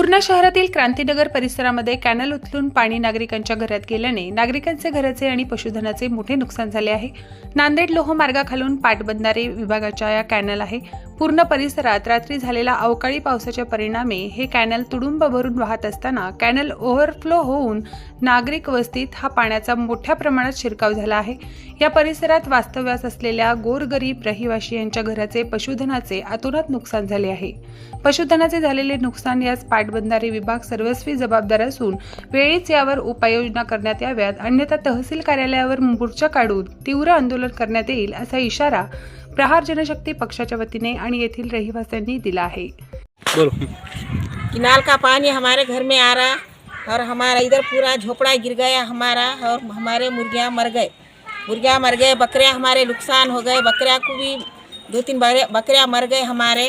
पूर्णा शहरातील क्रांतीनगर परिसरामध्ये कॅनल उचलून पाणी नागरिकांच्या घरात गेल्याने नागरिकांचे घराचे आणि पशुधनाचे मोठे नुकसान झाले आहे. नांदेड लोहमार्गाखालून पाटबंधारे विभागाच्या या कॅनल आहे. पूर्ण परिसरात रात्री झालेल्या अवकाळी पावसाच्या परिणामी हे कॅनल तुडुंब भरून वाहत असताना कॅनल ओव्हरफ्लो होऊन नागरिक वस्तीत हा पाण्याचा मोठ्या प्रमाणात शिरकाव झाला आहे. या परिसरात वास्तव्यास असलेल्या गोरगरीब रहिवाशी यांच्या घराचे पशुधनाचे अतोनात नुकसान झाले आहे. पशुधनाचे झालेले नुकसान यास पाटबंधारे विभाग सर्वस्वी जबाबदार असून वेळीच यावर उपाययोजना करण्यात याव्यात. अन्यथा तहसील कार्यालयावर मोर्चा काढून तीव्र आंदोलन करण्यात येईल असा इशारा प्रहार जनशक्ती पक्षाच्या वतीने आणि येथील रहिवाशांनी दिला आहे. बोलो. किनाल का पानी हमारे घर में आ रहा और हमारा इधर पूरा झोपड़ा गिर गया हमारा और हमारे मुर्गियाँ मर गए। मुर्गियाँ मर गए बकरियाँ हमारे नुकसान हो गए बकरियाँ को भी दो तीन बकरे- बकरियाँ मर गए हमारे।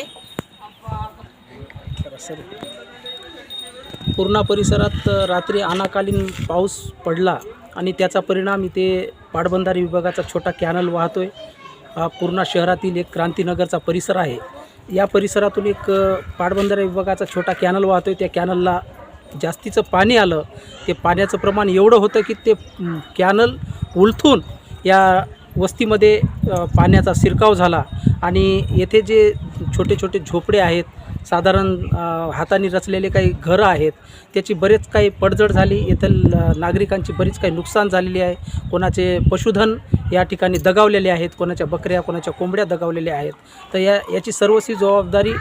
पूर्णा परिसरात रात्री अनाकालीन पाऊस पडला आणि त्याचा परिणाम इथे पाटबंधारे विभागाचा छोटा कॅनल वाहतोय. पूर्णा शहरातील एक क्रांतीनगरचा परिसर आहे. या परिसरातून एक पाटबंधारे विभागाचा छोटा कॅनल वाहतोय. त्या कॅनलला जास्तीचं पाणी आलं. ते पाण्याचं प्रमाण एवढं होतं की ते कॅनल उलथून या वस्तीमध्ये पाण्याचा शिरकाव झाला. आणि येथे जे छोटे छोटे झोपडे आहेत. साधारण हाताने रचलेले काही घरं आहेत. त्याची बरेच काही पडझड झाली. येथील नागरिकांची बरीच काही नुकसान झालेली आहे. कोणाचे पशुधन या ठिकाणी दगावलेले आहेत. कोणाच्या बकऱ्या कोणाच्या कोंबड्या दगावलेल्या आहेत. तर या याची सर्वस्वी जबाबदारी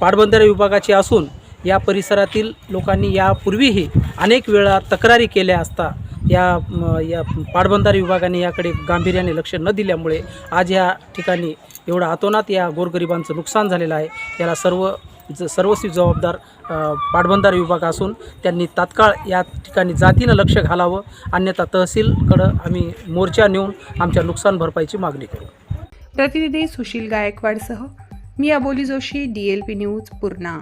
पाटबंधारे विभागाची असून या परिसरातील लोकांनी यापूर्वीही अनेक वेळा तक्रारी केल्या असता या या पाटबंधारे विभागाने याकडे गांभीर्याने लक्ष न दिल्यामुळे आज या ठिकाणी एवढा अतोनात या गोरगरिबांचं नुकसान झालेलं आहे. याला सर्व ज सर्वस्वी जबाबदार पाटबंधारे विभाग असून त्यांनी तात्काळ या ठिकाणी जातीनं लक्ष घालावं. अन्यथा तहसीलकडं आम्ही मोर्चा नेऊन आमच्या नुकसान भरपाईची मागणी करू. प्रतिनिधी सुशील गायकवाडसह मी Aboli Joshi D L P news Purna.